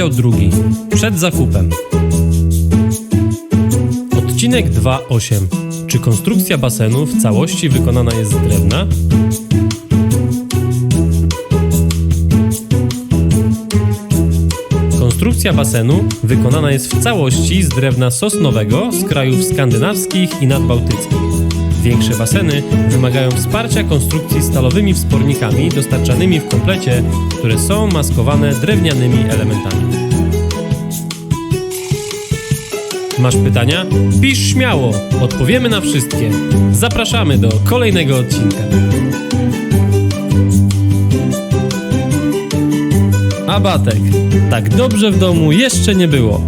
Rozdział drugi. Przed zakupem. Odcinek 2.8. Czy konstrukcja basenu w całości wykonana jest z drewna? Konstrukcja basenu wykonana jest w całości z drewna sosnowego z krajów skandynawskich i nadbałtyckich. Większe baseny wymagają wsparcia konstrukcji stalowymi wspornikami dostarczanymi w komplecie, które są maskowane drewnianymi elementami. Masz pytania? Pisz śmiało, odpowiemy na wszystkie. Zapraszamy do kolejnego odcinka. Abatek. Tak dobrze w domu jeszcze nie było.